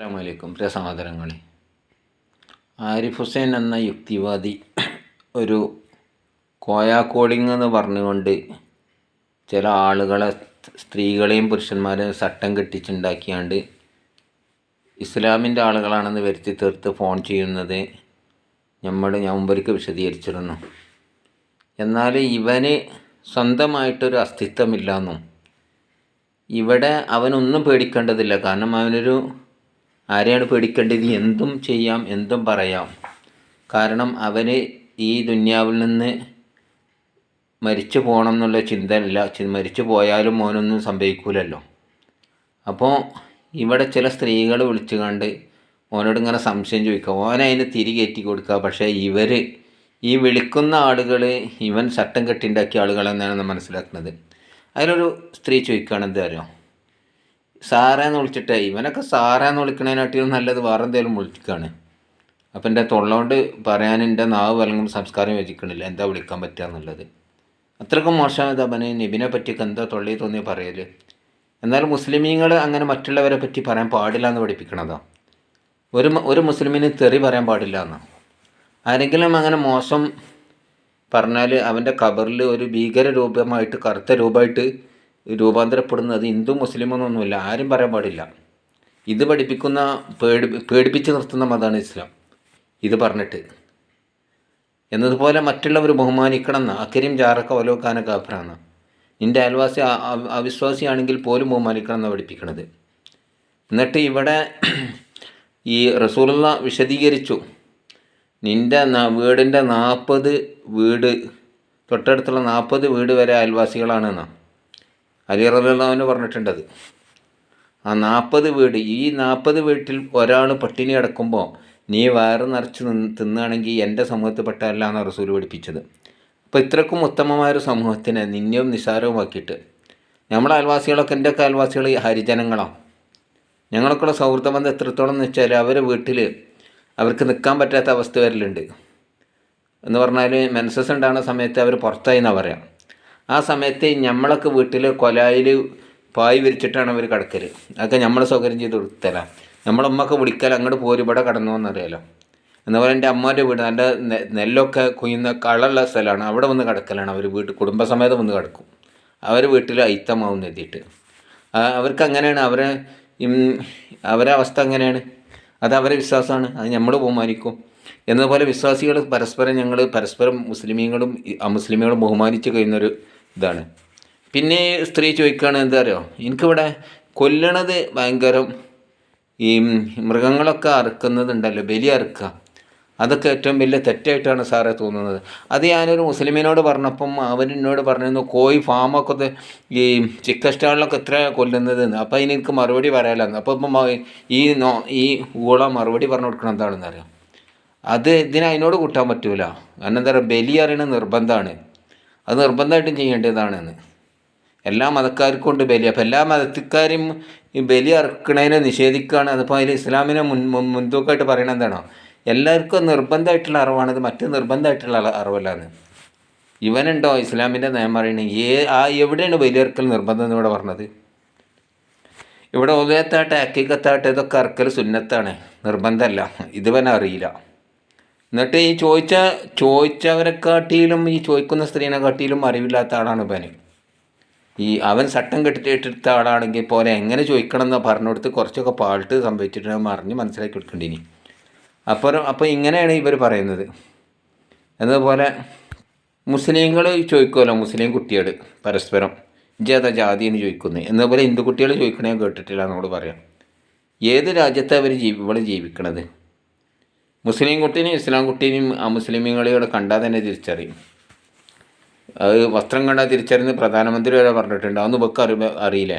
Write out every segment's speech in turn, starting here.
അസ്സാമലൈക്കും പ്രിയ സഹോദരങ്ങളെ ആരിഫ് ഹുസൈൻ എന്ന യുക്തിവാദി ഒരു കോയാക്കോളിംഗ് എന്ന് പറഞ്ഞുകൊണ്ട് ചില ആളുകളെ സ്ത്രീകളെയും പുരുഷന്മാരെയും സട്ടം കെട്ടിച്ചുണ്ടാക്കിയാണ്ട് ഇസ്ലാമിന്റെ ആളുകളാണെന്ന് വരുത്തി തീർത്ത് ഫോൺ ചെയ്യുന്നത് നമ്മൾ ഞാൻ മുമ്പൊരിക്കൽ വിശദീകരിച്ചിരുന്നു. എന്നാൽ ഇവന് സ്വന്തമായിട്ടൊരു അസ്തിത്വമില്ലെന്നും ഇവിടെ അവനൊന്നും പേടിക്കേണ്ടതില്ല. കാരണം അവനൊരു ആരെയാണ് പേടിക്കേണ്ടത്? എന്തും ചെയ്യാം എന്തും പറയാം. കാരണം അവന് ഈ ദുന്യാവിൽ നിന്ന് മരിച്ചു പോകണം എന്നുള്ള ചിന്തയില്ല. അല്ല മരിച്ചു പോയാലും മോനൊന്നും സംഭവിക്കൂലല്ലോ. അപ്പോൾ ഇവിടെ ചില സ്ത്രീകൾ വിളിച്ചു കണ്ട് ഓനോട് ഇങ്ങനെ സംശയം ചോദിക്കുക ഓനതിന് തിരികേറ്റി കൊടുക്കുക പക്ഷേ ഇവർ ഈ വിളിക്കുന്ന ആളുകൾ ഇവൻ ചട്ടം കെട്ടിണ്ടാക്കിയ ആളുകളെന്നാണ് മനസ്സിലാക്കുന്നത്. അതിലൊരു സ്ത്രീ ചോദിക്കുകയാണെന്ന് അറിയോ? സാറേന്ന് വിളിച്ചിട്ടേ ഇവനൊക്കെ സാറേന്ന് വിളിക്കണേനാട്ടിയും നല്ലത് വേറെ എന്തെങ്കിലും വിളിക്കുകയാണ് അപ്പം എന്റെ തൊള്ളോണ്ട് പറയാൻ എന്റെ നാവ് വലങ്ങും സംസ്കാരം യോജിക്കണില്ല. എന്താ വിളിക്കാൻ പറ്റുക എന്നുള്ളത്. അത്രക്കും മോശമായത് അവന് നബിനെ പറ്റിയൊക്കെ എന്താ തൊള്ളി തോന്നി പറയൽ എന്നാലും മുസ്ലിമീങ്ങൾ അങ്ങനെ മറ്റുള്ളവരെ പറ്റി പറയാൻ പാടില്ല എന്ന് പഠിപ്പിക്കണതാ. ഒരു ഒരു മുസ്ലിമിന് തെറി പറയാൻ പാടില്ല എന്നാ. ആരെങ്കിലും അങ്ങനെ മോശം പറഞ്ഞാൽ അവന്റെ ഖബറിൽ ഒരു ഭീകര രൂപമായിട്ട് കറുത്ത രൂപമായിട്ട് രൂപാന്തരപ്പെടുന്നത് ഹിന്ദു മുസ്ലിം ആരും പറയാൻ പാടില്ല. ഇത് പഠിപ്പിക്കുന്ന പേടി പേടിപ്പിച്ച് നിർത്തുന്ന മതമാണ് ഇസ്ലാം. ഇത് പറഞ്ഞിട്ട്. എന്നതുപോലെ മറ്റുള്ളവർ ബഹുമാനിക്കണം എന്ന് അക്കരിയും ജാറക്ക ഒലോക്കാന കാഫറാണ് നിന്റെ അയൽവാസി അവിശ്വാസിയാണെങ്കിൽ പോലും ബഹുമാനിക്കണം എന്ന് പഠിപ്പിക്കണത്. എന്നിട്ട് ഇവിടെ ഈ റസൂലുള്ള വിശദീകരിച്ചു. നിന്റെ വീടിന്റെ നാൽപ്പത് വീട് തൊട്ടടുത്തുള്ള നാൽപ്പത് വീട് വരെ അയൽവാസികളാണെന്ന്. അലി റബുല്ലാവിന് പറഞ്ഞിട്ടുണ്ടത്. ആ നാൽപ്പത് വീട് ഈ നാൽപ്പത് വീട്ടിൽ ഒരാൾ പട്ടിണി അടക്കുമ്പോൾ നീ വയറ് നിറച്ച് നിന്ന് തിന്നുകയാണെങ്കിൽ എന്റെ സമൂഹത്തിൽപ്പെട്ടല്ല എന്ന് റസൂൽ പഠിപ്പിച്ചത്. അപ്പോൾ ഇത്രക്കും ഉത്തമമായൊരു സമൂഹത്തിനെ നിന്നെയും നിസാരവുമാക്കിയിട്ട് നമ്മളെ അയൽവാസികളൊക്കെ എന്റെ ഒക്കെ അയൽവാസികൾ ഹരിജനങ്ങളാണ് ഞങ്ങളൊക്കെയുള്ള സൗഹൃദ ബന്ധം എത്രത്തോളം എന്ന് വെച്ചാൽ അവരെ വീട്ടിൽ അവർക്ക് നിൽക്കാൻ പറ്റാത്ത അവസ്ഥ വരലുണ്ട്. എന്ന് പറഞ്ഞാൽ മെൻസസ് ഉണ്ടാകുന്ന സമയത്ത് അവർ പുറത്തായി എന്നാണ് പറയാം. ആ സമയത്ത് നമ്മളൊക്കെ വീട്ടിൽ കൊലായിൽ പായ് വിരിച്ചിട്ടാണ് അവർ കിടക്കൽ അതൊക്കെ നമ്മൾ സൗകര്യം ചെയ്ത് കൊടുത്തല. നമ്മളെ ഉമ്മക്ക് വിളിക്കൽ അങ്ങോട്ട് പോരും ഇവിടെ കടന്നു എന്നറിയാലോ എന്നപോലെ എന്റെ അമ്മേന്റെ വീട് നല്ല നെല്ലൊക്കെ കുയ്യുന്ന കളുള്ള സ്ഥലമാണ് അവിടെ വന്ന് കിടക്കലാണ് അവർ വീട്ടിൽ കുടുംബസമേതം വന്ന് കിടക്കും. അവർ വീട്ടിൽ ഐത്തമാവും എത്തിയിട്ട് അവർക്ക് അങ്ങനെയാണ് അവരെ അവരെ അവസ്ഥ അങ്ങനെയാണ്. അത് അവരെ വിശ്വാസമാണ്. അത് നമ്മൾ ബഹുമാനിക്കും. എന്നതുപോലെ വിശ്വാസികൾ പരസ്പരം ഞങ്ങൾ പരസ്പരം മുസ്ലിമീങ്ങളും അമുസ്ലിമീങ്ങളും ബഹുമാനിച്ച് കഴിയുന്നൊരു ഇതാണ്. പിന്നെ സ്ത്രീ ചോദിക്കുകയാണ് എന്താ അറിയോ? എനിക്കിവിടെ കൊല്ലണത് ഭയങ്കരം ഈ മൃഗങ്ങളൊക്കെ അറുക്കുന്നതുണ്ടല്ലോ ബലി അറുക്കുക. അതൊക്കെ ഏറ്റവും വലിയ തെറ്റായിട്ടാണ് സാറേ തോന്നുന്നത്. അത് ഞാനൊരു മുസ്ലിമിനോട് പറഞ്ഞപ്പം അവൻ എന്നോട് പറഞ്ഞിരുന്നു കോഴി ഫാമൊക്കെ ഈ ചിക്കൻ സ്റ്റാളിലൊക്കെ എത്ര കൊല്ലുന്നത് അപ്പോൾ അതിന് എനിക്ക് മറുപടി പറയാമെന്ന് അപ്പോൾ ഇപ്പം ഈ നോ ഈ ഊള മറുപടി പറഞ്ഞു കൊടുക്കണം എന്താണെന്ന് അറിയാം അത് ഇതിന് അതിനോട് കൂട്ടാൻ പറ്റൂല. കാരണം എന്താ പറയുക ബലി അറിയണ നിർബന്ധമാണ്. അത് നിർബന്ധമായിട്ടും ചെയ്യേണ്ടതാണെന്ന്. എല്ലാ മതക്കാർക്കും ഉണ്ട് ബലി. അപ്പോൾ എല്ലാ മതക്കാരും ഈ ബലി അറുക്കണതിനെ നിഷേധിക്കുകയാണ് അതിപ്പോൾ അതിൽ ഇസ്ലാമിനെ മുൻ മുൻ- മുൻതൂക്കമായിട്ട് പറയണത് എന്താണോ? എല്ലാവർക്കും നിർബന്ധമായിട്ടുള്ള അറിവാണിത് മറ്റ് നിർബന്ധമായിട്ടുള്ള അറിവല്ല അറിവല്ലാന്ന്. ഇവനുണ്ടോ ഇസ്ലാമിന്റെ നിയമം അറിയണത് ഏ ആ എവിടെയാണ് ബലിയർക്കൽ നിർബന്ധം എന്ന് ഇവിടെ പറഞ്ഞത്? ഇവിടെ ഉദയത്താട്ടെ അക്കിക്കത്താട്ടെ ഇതൊക്കെ അറക്കൽ സുന്നത്താണ്. നിർബന്ധമല്ല. ഇതുവനെ അറിയില്ല എന്നിട്ട് ഈ ചോദിച്ച ചോദിച്ചവരെക്കാട്ടിലും ഈ ചോദിക്കുന്ന സ്ത്രീനെ കാട്ടിയിലും അറിവില്ലാത്ത ആളാണ് ഇവന് ഈ അവൻ സട്ടം കെട്ടിട്ടെടുത്ത ആളാണെങ്കിൽ പോലെ എങ്ങനെ ചോദിക്കണം എന്ന് പറഞ്ഞു കൊടുത്ത് കുറച്ചൊക്കെ പാൾട്ട് സംഭവിച്ചിട്ട് അറിഞ്ഞ് മനസ്സിലാക്കി കൊടുക്കേണ്ടിനി. അപ്പോൾ അപ്പോൾ ഇങ്ങനെയാണ് ഇവർ പറയുന്നത്. എന്നതുപോലെ മുസ്ലിങ്ങൾ ചോദിക്കുമല്ലോ മുസ്ലിം കുട്ടികൾ പരസ്പരം. ജാത ജാതി എന്ന് ചോദിക്കുന്നത് എന്നതുപോലെ ഹിന്ദു കുട്ടികൾ ചോദിക്കണേ കേട്ടിട്ടില്ല എന്നോട് പറയാം. ഏത് രാജ്യത്താണ് അവർ ജീവി ഇവിടെ ജീവിക്കണത്? മുസ്ലിം കുട്ടീനെയും ഇസ്ലാം കുട്ടീനെയും ആ മുസ്ലിമീങ്ങളെയോടെ കണ്ടാൽ തന്നെ തിരിച്ചറിയും. അത് വസ്ത്രം കണ്ടാൽ തിരിച്ചറിയുന്ന പ്രധാനമന്ത്രി വരെ പറഞ്ഞിട്ടുണ്ട്. അതൊന്നും ഇവർക്ക് അറി അറിയില്ലേ?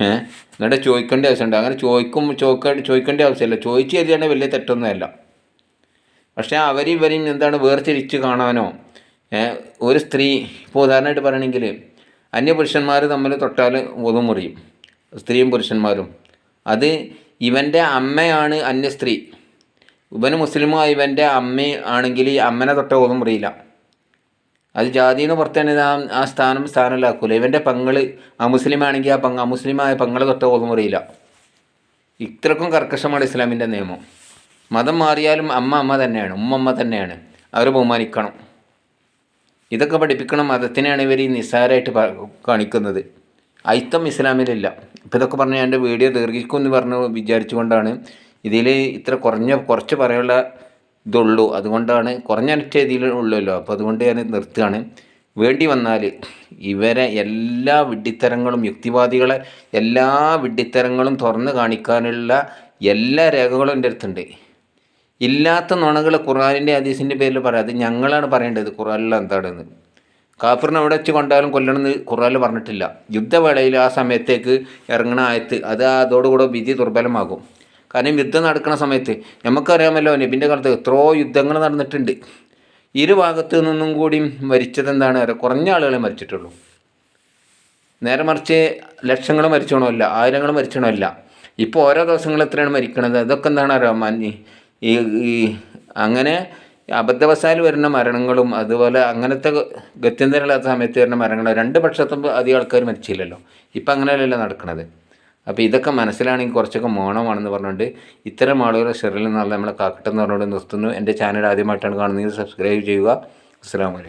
എന്നിട്ട് ചോദിക്കേണ്ട ആവശ്യമുണ്ട്. അങ്ങനെ ചോദിക്കും ചോദിക്ക ചോദിക്കേണ്ട ആവശ്യമില്ല. ചോദിച്ചു കരുതേണ്ട വലിയ തെറ്റൊന്നുമല്ല പക്ഷേ അവർ ഇവരും എന്താണ് വേർതിരിച്ച് കാണാനോ ഒരു സ്ത്രീ ഇപ്പോൾ ഉദാഹരണമായിട്ട് പറയണമെങ്കിൽ അന്യപുരുഷന്മാർ തമ്മിൽ തൊട്ടാൽ മുറിയും. സ്ത്രീയും പുരുഷന്മാരും. അത് ഇവന്റെ അമ്മയാണ് അന്യ സ്ത്രീ. ഇവന് മുസ്ലിമോ ഇവന്റെ അമ്മ ആണെങ്കിൽ ഈ അമ്മനെ തൊട്ട ഓതും അറിയില്ല അത് ജാതി എന്ന് പുറത്താണ് ആ ആ സ്ഥാനം സ്ഥാനമില്ലാക്കൂല ഇവന്റെ പങ്ങൾ ആ മുസ്ലിം ആണെങ്കിൽ ആ പങ്ക് അമുസ്ലിമായ മുസ്ലിമായ പങ്ങളെ തൊട്ട ഓതും അറിയില്ല ഇത്രക്കും കർക്കശമാണ് ഇസ്ലാമിന്റെ നിയമം. മതം മാറിയാലും അമ്മ അമ്മ തന്നെയാണ് ഉമ്മമ്മ തന്നെയാണ്. അവർ ബഹുമാനിക്കണം. ഇതൊക്കെ പഠിപ്പിക്കണം മതത്തിനെയാണ് ഇവർ ഈ നിസ്സാരമായിട്ട് കാണിക്കുന്നത്. അയിത്തം ഇസ്ലാമിലില്ല. ഇപ്പം ഇതൊക്കെ പറഞ്ഞ് എന്റെ വീഡിയോ ദീർഘിക്കും എന്ന് പറഞ്ഞു വിചാരിച്ചുകൊണ്ടാണ് ഇതിൽ ഇത്ര കുറഞ്ഞ കുറച്ച് പറയാനുള്ള ഇതുള്ളൂ. അതുകൊണ്ടാണ് കുറഞ്ഞ ഒറ്റ ഇതിലുള്ളല്ലോ അപ്പോൾ അതുകൊണ്ട് ഞാൻ നിർത്തുകയാണ്. വേണ്ടി വന്നാൽ ഇവരെ എല്ലാ വിഡ്ഢിത്തരങ്ങളും യുക്തിവാദികളെ എല്ലാ വിഡ്ഢിത്തരങ്ങളും തുറന്ന് കാണിക്കാനുള്ള എല്ലാ രേഖകളും എന്റെ അടുത്തുണ്ട്. ഇല്ലാത്ത നുണകൾ ഖുറാനിന്റെ ഹദീസിന്റെ പേരിൽ പറയാം. അത് ഞങ്ങളാണ് പറയേണ്ടത്. ഖുറാനിൽ എന്താണെന്ന്. കാഫറിനെ അവിടെ വെച്ച് കൊണ്ടാലും കൊല്ലണമെന്ന് ഖുറാനിൽ പറഞ്ഞിട്ടില്ല. യുദ്ധവേളയിൽ ആ സമയത്തേക്ക് ഇറങ്ങണ ആയത്ത് അത് അതോടുകൂടെ വിധി ദുർബലമാകും. കാരണം യുദ്ധം നടക്കുന്ന സമയത്ത് നമുക്കറിയാമല്ലോ നബിന്റെ കാലത്ത് എത്രയോ യുദ്ധങ്ങൾ നടന്നിട്ടുണ്ട്. ഇരു ഭാഗത്തു നിന്നും കൂടി മരിച്ചത് എന്താണ്? കുറഞ്ഞ ആളുകളെ മരിച്ചിട്ടുള്ളൂ. നേരെ മറിച്ച് ലക്ഷങ്ങൾ മരിച്ചണമല്ല ആയിരങ്ങൾ മരിച്ചണമല്ല. ഇപ്പോൾ ഓരോ ദിവസങ്ങൾ എത്രയാണ് മരിക്കണത്? അതൊക്കെ എന്താണ് അറിയാം? ഈ ഈ അങ്ങനെ അബദ്ധവശാൽ വരുന്ന മരണങ്ങളും അതുപോലെ അങ്ങനത്തെ ഗത്യന്തരമില്ലാത്ത സമയത്ത് വരുന്ന മരണങ്ങളും രണ്ട് പക്ഷത്തും അധികം ആൾക്കാർ മരിച്ചില്ലല്ലോ. ഇപ്പം അങ്ങനെയല്ലല്ലോ നടക്കണത്. അപ്പോൾ ഇതൊക്കെ മനസ്സിലാണെങ്കിൽ കുറച്ചൊക്കെ മോണമാണെന്ന് പറഞ്ഞുകൊണ്ട് ഇത്തരം ആളുകളെ ഷെറിൽ നിന്നുള്ള നമ്മളെ കാക്കട്ടെന്ന് പറഞ്ഞുകൊണ്ട് നിർത്തുന്നു. എന്റെ ചാനൽ ആദ്യമായിട്ടാണ് കാണുന്നത് സബ്സ്ക്രൈബ് ചെയ്യുക. അസ്സാം വലൈക്കും